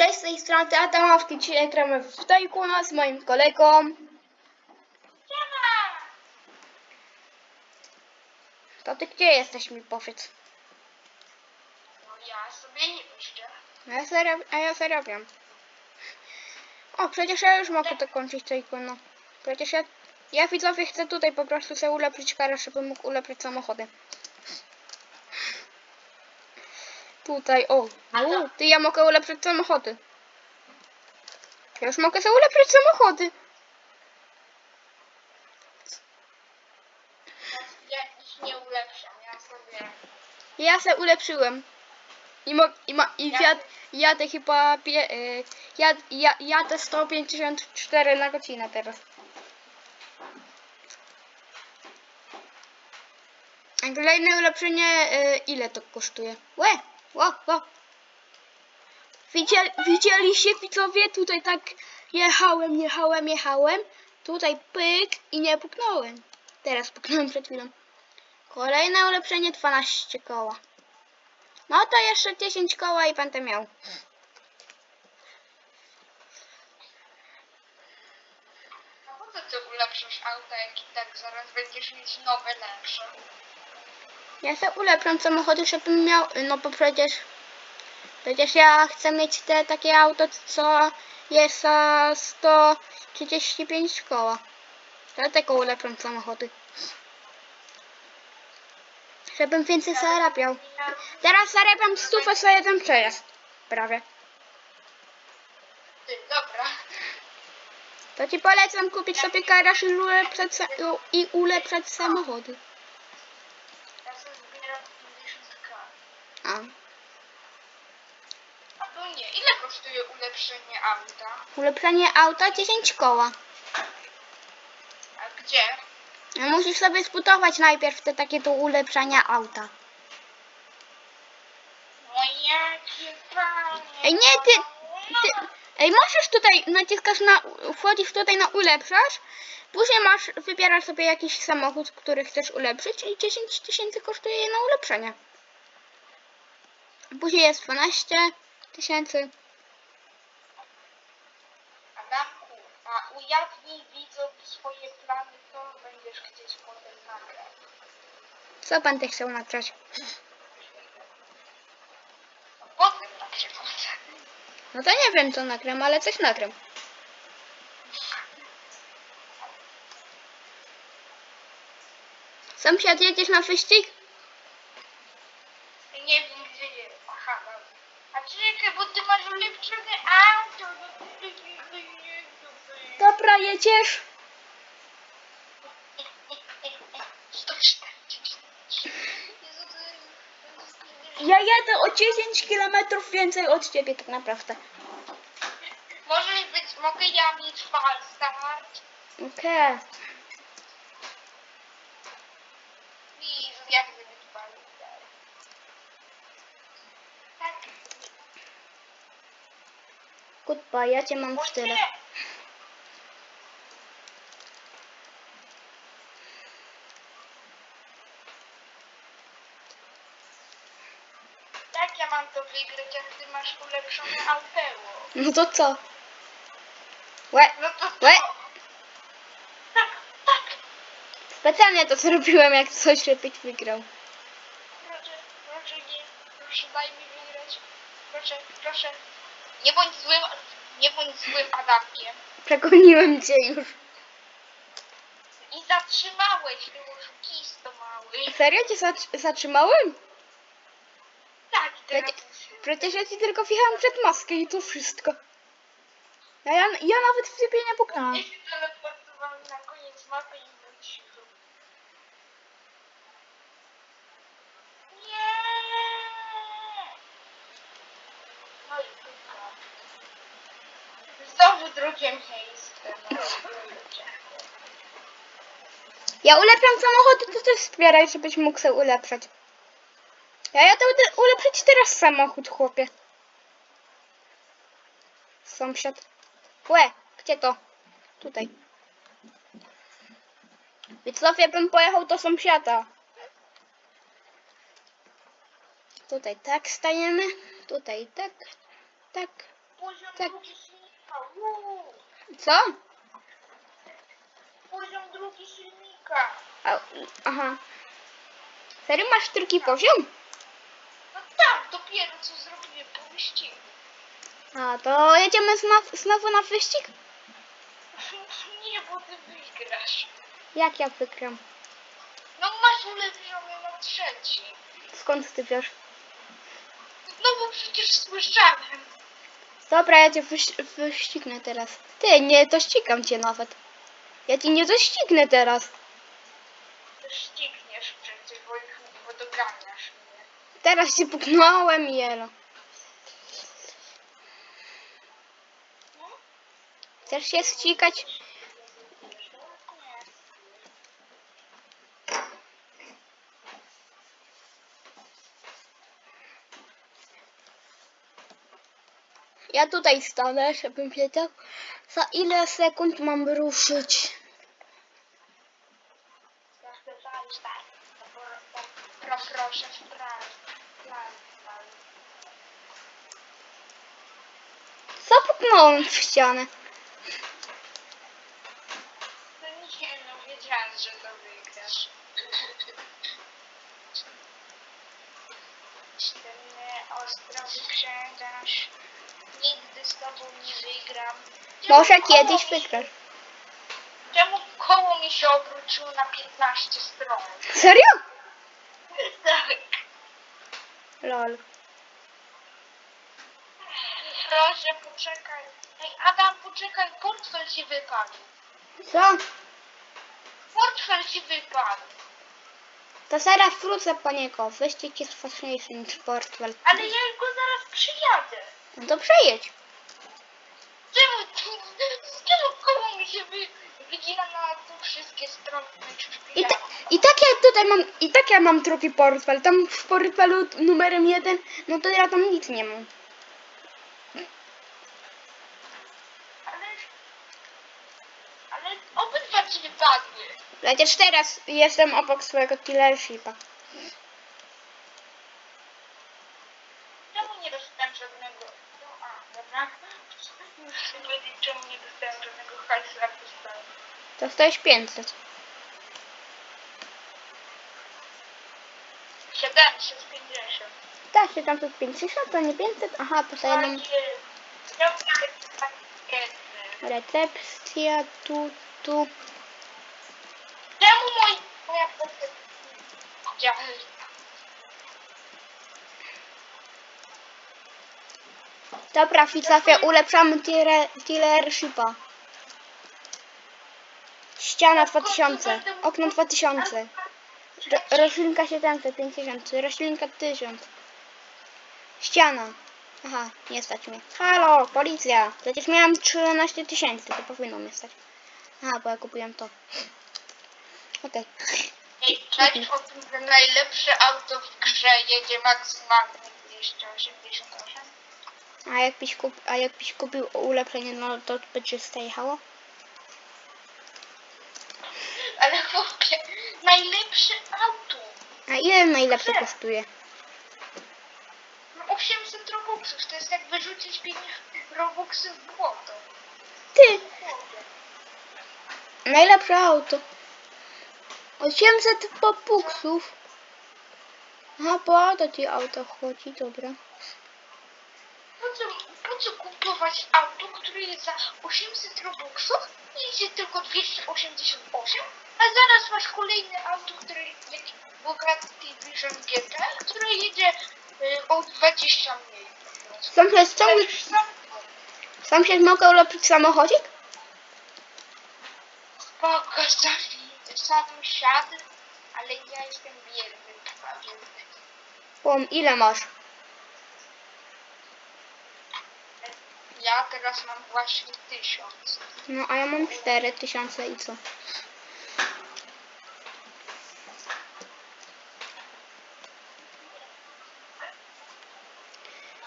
Cześć, z tej strony Atamowski. Dzisiaj gramy w Tajkuna z moim kolegą. To ty gdzie jesteś mi powiedz? No ja sobie nie myślę. A ja serio, a ja serio wiem. O, przecież ja już mogę to kończyć Tajkuna. Przecież ja, ja widzowie chcę tutaj po prostu sobie ulepszyć karę, żeby mógł ulepszyć samochody. Tutaj, o, u, ty ja mogę ulepszyć samochody. Ja już mogę sobie ulepszyć samochody. Ja, ja ich nie ulepszam, ja sobie... Ja se ulepszyłem. I, mo, i, ma, i wiad, jadę chyba pie, y, jad, ja, jadę 154 na godzinę teraz. A kolejne ulepszenie y, ile to kosztuje? Łe! Ło, ło. Widzieli, widzieliście widzowie? Tutaj tak jechałem, jechałem, jechałem. Tutaj pyk i nie puknąłem. Teraz puknąłem przed chwilą. Kolejne ulepszenie 12 koła. No to jeszcze 10 koła i będę miał. A po co ty ulepszasz auta, jak i tak zaraz będziesz mieć nowe, lepsze? Ja se ulepszam samochody, żebym miał, no bo przecież, przecież ja chcę mieć te takie auto, co jest za 135 koła. Dlatego ulepszam samochody. Żebym więcej zarabiał. Teraz zarabiam stówę za jeden przejazd. Prawie. Dobra. To ci polecam kupić sobie garaż i ulepszać, i ulepszać samochody. Ja sobie zbieram 50k. A. A to nie, ile kosztuje ulepszenie auta? Ulepszenie auta 10 koła. A gdzie? No Musisz sobie zbudować najpierw te takie do ulepszania auta. No jakie panie. Ej, nie, ty, ty, ej, możesz tutaj, naciskasz na, wchodzisz tutaj na ulepszasz, później masz, wybierasz sobie jakiś samochód, który chcesz ulepszyć i 10 tysięcy kosztuje je na ulepszenie. Później jest 12 tysięcy. A ujawnij widzom swoje plany, co będziesz chcieć potem nagrać. Co będę chciał nagrać? A potem na przykład. No to nie wiem co nagram, ale coś nagram. Sąsiad, jedziesz na wyścig? Nie wiem gdzie jest. Aha, dobra. A czekaj, bo ty masz ulepszone auto. Jedziesz. 140. Jezu, to jest- Ja jadę o 10 km więcej od ciebie tak naprawdę. Możesz być, mogę ja mieć falstart? Okej. Jezu, jak chcę mieć falstart? Tak. Goodbye, ja cię mam w tyle. Ja mam to wygrać, jak ty masz ulepszone auteło? No to co? Łe, No to Łe. co? Tak, tak. specjalnie to zrobiłem, jak coś żebyś wygrał. Proszę, proszę nie, proszę daj mi wygrać. Proszę, proszę. Nie bądź złym, nie bądź złym Adamkiem. Przegoniłem cię już. I zatrzymałeś, ty oszukisto mały. Serio cię zatr- zatrzymałem? Teraz... Przecież ja ci tylko wjechałem przed maskę i to wszystko. Ja, ja, ja nawet w ciebie nie puknąłem. Ja się teleportowałem na koniec mapy i. Nie! No i tylko. Znowu drugie miejsce. No, ludzie. Ja ulepszam samochody, to też wspieraj, żebyś mógł sobie ulepszać. Ja jadę ule- ulepszyć teraz samochód, chłopie. Sąsiad. Łe, gdzie to? Tutaj. Widzowie, bym pojechał do sąsiada. Tutaj tak stajemy. Tutaj tak, tak, Tak. Co? Poziom drugi silnika. Aha. Serio masz drugi poziom? Dopiero co zrobiłem po wyścigu. A, to jedziemy znowu, znowu na wyścig? Nie, bo ty wygrasz. Jak ja wygram? No masz ulepszony na trzeci. Skąd ty wiesz? No bo przecież słyszałem. Dobra, ja cię wyś, wyścignę teraz. Ty, nie dościgam cię nawet. Ja cię nie doścignę teraz. To ścigniesz przecież, bo, ich, bo doganiasz mnie. Teraz się puknąłem i jelo. No? Chcesz się ścigać? Ja tutaj stanę, żebym wiedział, za ile sekund mam ruszyć. Tak. To Proszę sprawdź. Co puknąłem w ścianę? No nie no, wiedziałem, że to wygrasz. Ten ostro wyprzedzasz. Nigdy z tobą nie wygram. Czemu Może koło kiedyś mi wygrasz. Czemu koło mi się obróciło na 15 stron? Serio? Tak. Lol. Proszę, poczekaj. Ej, Adam, poczekaj, portfel ci wypadł. Co? Portfel ci wypadł. To zaraz wrócę po niego. Wyścig jest ważniejszy niż portfel. Ale ja go zaraz przyjadę. No to przejedź. Czemu, czemu koło mi się wy, wygina na te wszystkie strony? I, ta, I tak ja tutaj mam, i tak ja mam drugi portfel. Tam w portfelu numerem jeden, no to ja tam nic nie mam. Ale, ale obydwa ci wypadły. Przecież teraz jestem obok swojego dealershipa. 4500. 750. Tak, 750, to nie 500. Aha, poza. Recepcja, tu, tu. Czemu mój... Dobra, Fitafia, ulepszamy dealershipa. Ściana 2000, okno 2000, ro roślinka 750, roślinka 1000. Ściana. Aha, nie stać mnie. Halo, policja. Przecież miałam 13 tysięcy, to powinno mnie stać. Aha, bo ja kupiłem to. Okej. Ej, Cześć o tym, że najlepsze auto w grze jedzie maksymalnie 288. A jakbyś, kup a jakbyś kupił ulepszenie, no to by cię stajechało? Ale chłopie, najlepsze auto! A ile najlepsze kosztuje? No 800 robuxów, to jest jak wyrzucić 5 robuxów w błoto. Ty, najlepsze auto. 800 popuksów. Aha, po to ci auto chodzi, dobra. Po co, po co kupować auto, które jest za 800 robuxów idzie tylko 288, a zaraz masz kolejne auto, które jest Bugatti Vision GT, które jedzie y, o 20 mniej. Co mi- Lepszy samochód. Sąsiad, mogę ulepszyć samochodzik? Spoko, Sofii, sąsiad, ale ja jestem biedny. prawie. Pom, ile masz? Ja teraz mam właśnie tysiąc. No, a ja mam 4000 i co?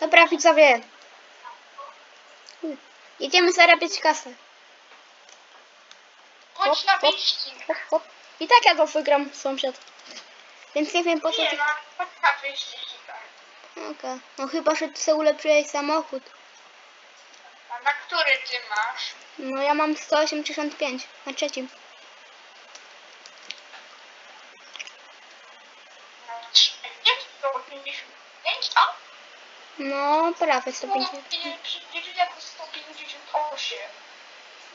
Dobra, widzowie. Jedziemy zarabiać kasę. Chodź na wyścig. Hop, hop. I tak ja to wygram, sąsiad. Więc nie wiem po co Nie ty... no, chodź na wyścig i tak. Okej. No chyba, że ty sobie ulepszyłeś samochód. Na który ty masz? No ja mam 185 na trzecim. Na trzecim? 185, a? No, prawie No, 150. przecież jako 158.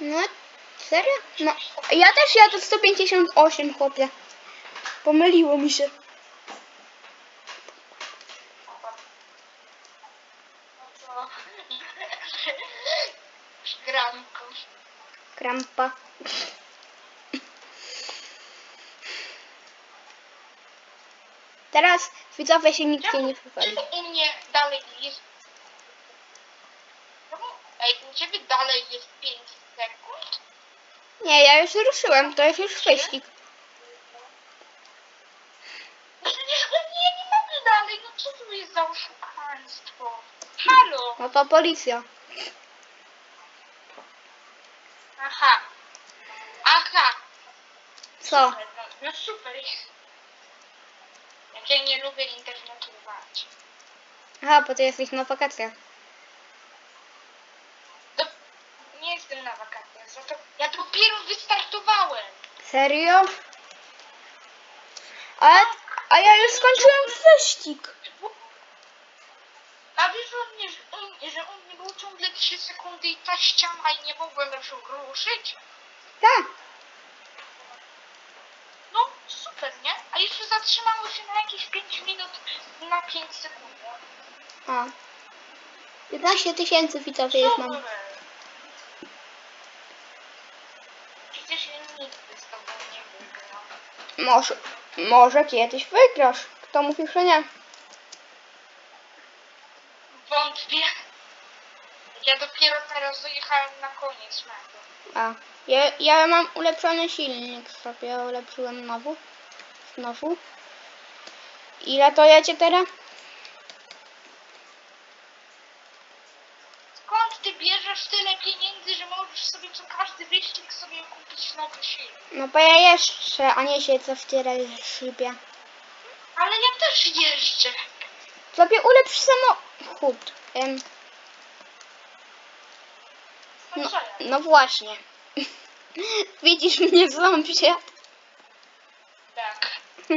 No, serio? No, ja też jadę 158, chłopie. Pomyliło mi się. No to... Granko. Krampa. Teraz widzowie się nikt nie chwali. Czemu u mnie dalej jest... Czemu... Ej, u ciebie dalej jest 5 sekund? Nie, ja już ruszyłem, to jest już wyścig. Przecież u mnie nie mogę dalej, no co tu jest za oszukaństwo? Halo! No to policja. Aha. Aha. Co? Super, no, no super jest. Jak ja nie lubię internetować. Aha, bo ty jesteś na wakacjach. No, nie jestem na wakacjach, za to ja dopiero wystartowałem. Serio? A, a ja już skończyłem wyścig. A wiesz, że u mnie, że u mnie, że u mnie było ciągle 3 sekundy i ta ściana i nie mogłem już ruszyć? Tak. No, super, nie? A jeszcze zatrzymało się na jakieś 5 minut na 5 sekund. A. 15 tysięcy widzowie już mam. Przecież ja nigdy z tobą nie wygram. Może, może kiedyś wygrasz. Kto mówi, że nie? Wątpię. Ja dopiero na koniec mety. A. Ja, ja mam ulepszony silnik sobie, ulepszyłem znowu. Znowu. Ile to jedzie teraz? Skąd ty bierzesz tyle pieniędzy, że możesz sobie co każdy wyścig sobie kupić nowy silnik? No bo ja jeszcze, a nie siedzę w tyle szybie. Ale ja też jeżdżę. Sobie ulepsz samochód. Em, No no, właśnie. Widzisz mnie sąsiad? Tak.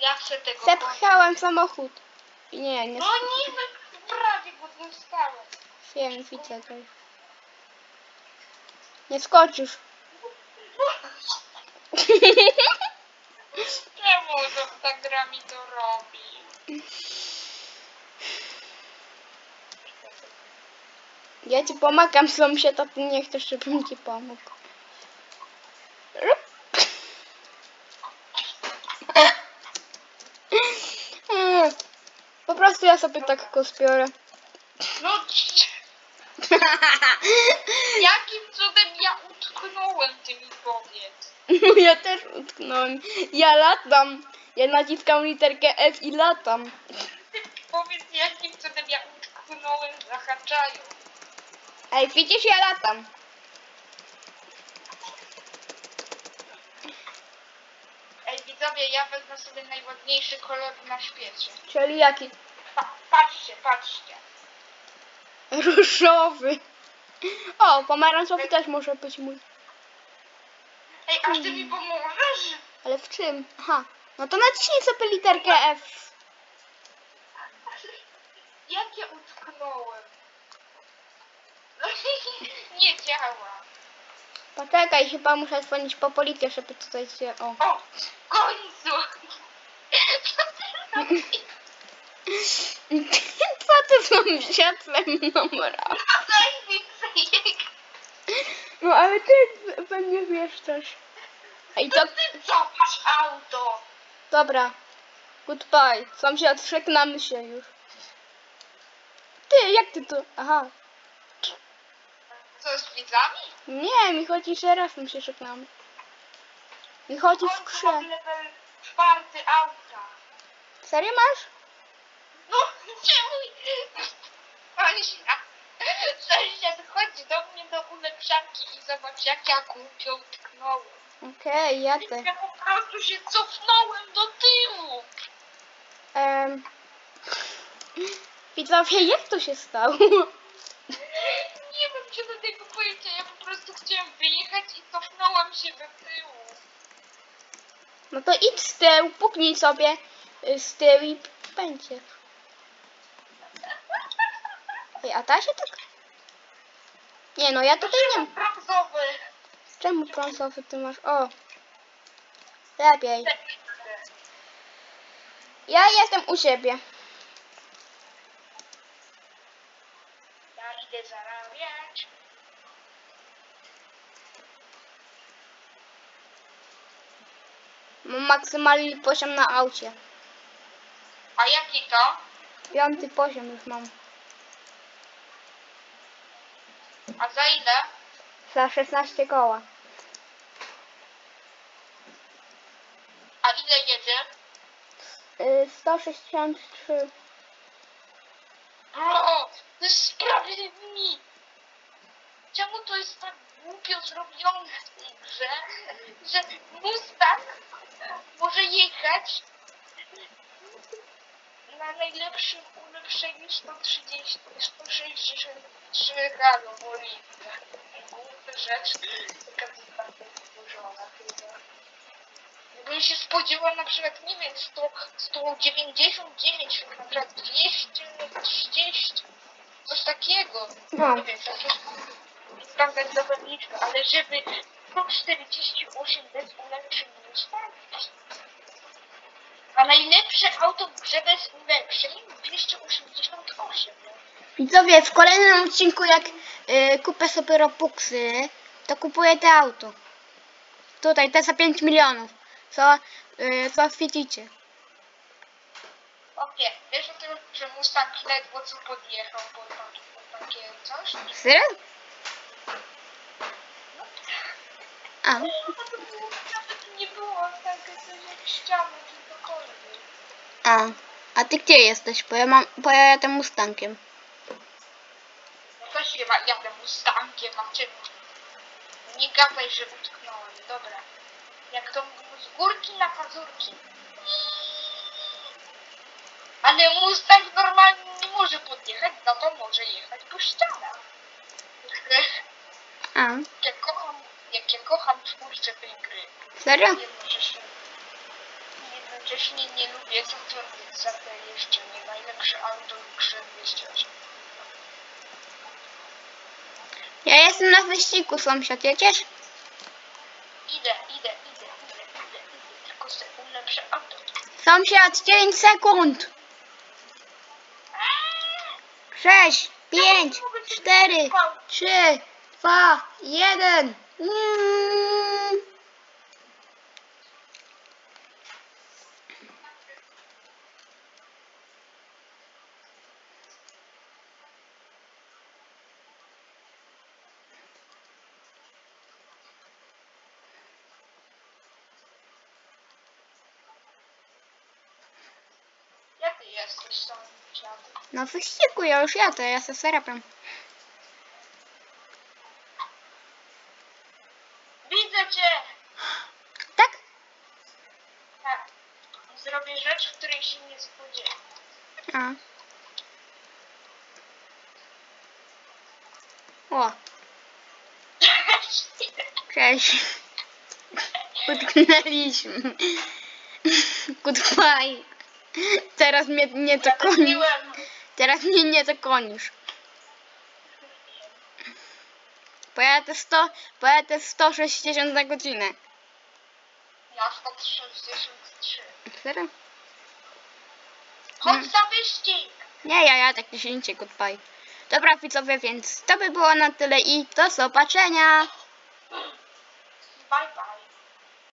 Ja chcę tego. Zepchałem samochód. Nie, nie No nie, no prawie go dostałem. wiem, widzę go. Nie skoczysz. Czemu to ta gra mi to robi? Ja ci pomagam sąsiad, a ty nie chcesz, żebym ci pomógł. Po prostu ja sobie tak go zbiorę. No jakim cudem ja utknąłem, ty mi powiedz. No ja też utknąłem. Ja latam. Ja naciskam literkę F i latam. Powiedz jakim cudem ja utknąłem zahaczając. Ej, widzisz, ja latam. Ej widzowie, ja wezmę sobie najładniejszy kolor na świecie. Czyli jaki? Pa patrzcie, patrzcie. Różowy. O, pomarańczowy też może być mój. Ej, aż ty mi pomożesz? Ale w czym? Aha. No to naciśnij sobie literkę F. Jak ja utknąłem? Nie działa. Poczekaj, chyba muszę dzwonić po policję, żeby tutaj się... O. O, w końcu! Co ty robisz? Co ty mną robisz? Daj mi przyjek. No ale ty we mnie wiesz coś. Ej, to... Ty cofasz auto. Dobra. Goodbye. Sąsiad, żegnamy się już. Ty, jak ty to... Aha. Co z widzami? Nie, mi chodzi, że razem się żegnamy. Mi chodzi w końcu grze. mam level czwarty auta. Serio masz? No, czemu? Sąsiad, sąsiad, chodź do mnie do ulepszarki i zobacz jak ja głupio utknąłem. Okej, jadę. Ja po prostu się cofnąłem do tyłu. Um, widzowie, jak to się stało? Się do tyłu. No to idź z tyłu, puknij sobie y, z tyłu i będzie. Ej, a da się tak? Nie no, ja tutaj nie mam. Brązowy. Czemu brązowy ty masz? O! Lepiej. Ja jestem u siebie. Ja idę zarabiać. Mam maksymalny poziom na aucie. A jaki to? Piąty poziom już mam. A za ile? Za 16 koła. A ile jedzie? Y, 163. Bro, to jest sprawiedliwi. Czemu to jest tak głupio zrobione w tej grze, że Mustang może jechać na najlepszym ulepszeniu 130, 163 rano bolidze. Głupia rzecz, taka została złożona chyba. Bym się spodziewał na przykład, nie wiem, 100, 199, na przykład 230, coś takiego. No. Nie wiem, takie standardowe liczby, ale żeby 148 bez ulepszeń nie starczyć. A najlepsze auto w grze bez ulepszeń 288. no. Widzowie, w kolejnym odcinku jak y, kupię sobie Robuxy, to kupuję te auto. Tutaj, te za 5 milionów. Co, y, co widzicie. Okej, wiesz o tym, że Mustang ledwo co podjechał pod, taki- pod takie coś? Serio? A, nie było tak jak ściany, czy a, a ty gdzie jesteś? Bo ja mam, bo ja jadę Mustangiem. Ja też chyba jadę Mustangiem, a czym? Nie gadaj, że utknąłem, dobra. Jak to z górki na pazurki. Ale Mustang normalnie nie może podjechać, no to może jechać po ścianach. A, kocham, twórcę tej gry. serio? Jednocześnie, jednocześnie nie lubię za to za te jeszcze nie najlepsze auto w grze 208. Ja jestem na wyścigu, sąsiad, jedziesz? Idę, idę, idę, idę, idę, idę, tylko sobie ulepszę auto. Sąsiad, 9 sekund! 6, 5, 4, 3, 2, 1. Mm. Jak ty jesteś sam dziady? Na wyścigu ja już jadę, ja se serapem. Widzę cię! Tak? Tak. Zrobię rzecz, której się nie spodziewam. A. O, cześć. Utknęliśmy. Goodbye. Teraz mnie nie dokonisz. Byłem. Teraz mnie nie dokonisz. Pojadę 100, pojadę 160 na godzinę. Ja 163. Serio? Chodź Mm. za wyścig! Nie, ja jadę kliencie, goodbye. Dobra widzowie, więc to by było na tyle i do zobaczenia. Bye bye.